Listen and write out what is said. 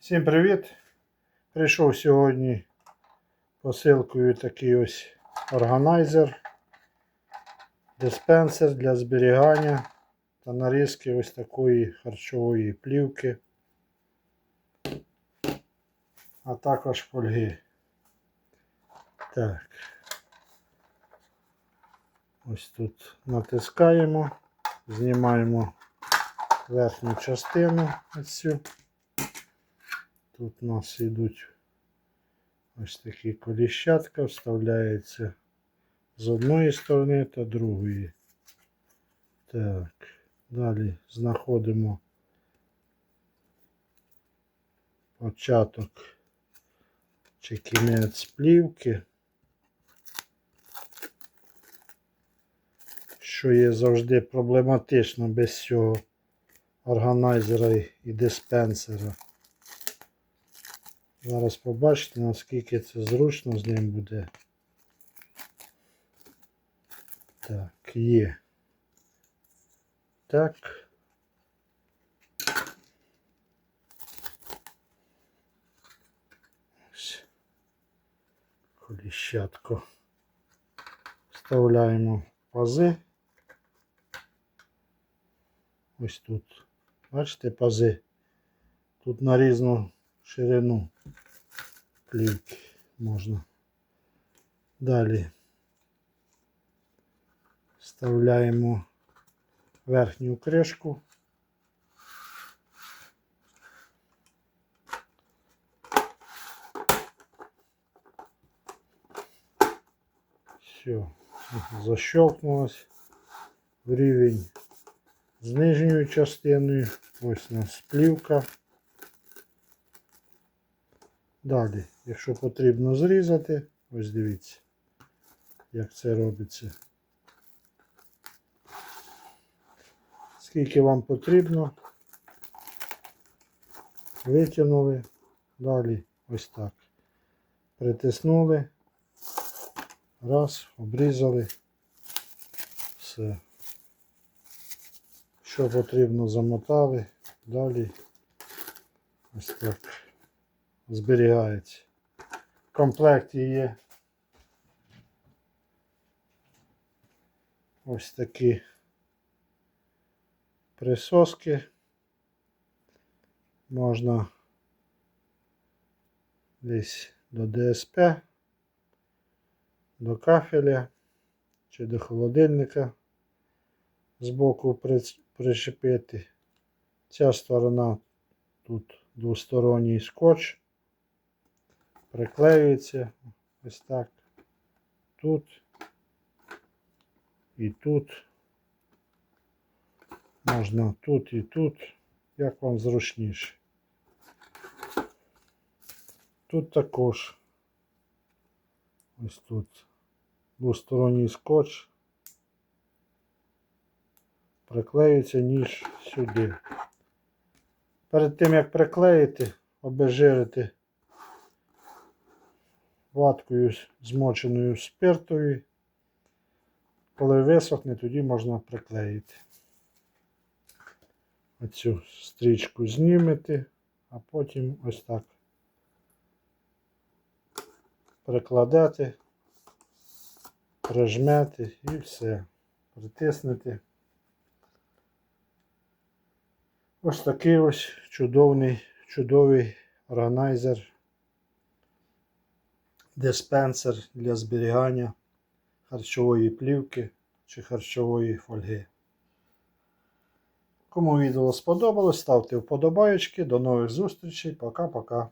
Всім привіт! Прийшов сьогодні посилкою такий ось органайзер, диспенсер для зберігання та нарізки ось такої харчової плівки, а також фольги. Так. Ось тут натискаємо, знімаємо верхню частину ось цю. Тут у нас йдуть ось такі коліщатка, вставляється з одної сторони та другої. Так, далі знаходимо початок чи кінець плівки, що є завжди проблематично без цього органайзера і диспенсера. Зараз побачите, наскільки це зручно з ним буде. Так, є. Так. Ось. Коліщатко. Вставляємо пази. Ось тут. Бачите, пази. Тут на різну ширину плівки можна. Далі вставляємо верхню кришку. Все, защелкнулось в рівень з нижньою частиною. Ось у нас плівка. Далі, якщо потрібно зрізати, ось дивіться, як це робиться. Скільки вам потрібно, витягнули, далі ось так. Притиснули, раз, обрізали, все. Що потрібно, замотали, далі ось так зберігається. В комплекті є ось такі присоски. Можна десь до ДСП, до кафеля чи до холодильника збоку причепити. Ця сторона тут двосторонній скотч приклеюється ось так. Тут і тут. Можна тут і тут, як вам зручніше. Тут також ось тут двосторонній скотч. Приклеюється ніж сюди. Перед тим як приклеїти, обезжирити ваткою змоченою спиртою. Коли висохне, тоді можна приклеїти. Оцю стрічку знімете, а потім ось так прикладете, прижмете і все. Притиснете. Ось такий ось чудовий, чудовий органайзер диспенсер для зберігання харчової плівки чи харчової фольги. Кому відео сподобалось, ставте вподобайочки. До нових зустрічей. Пока-пока.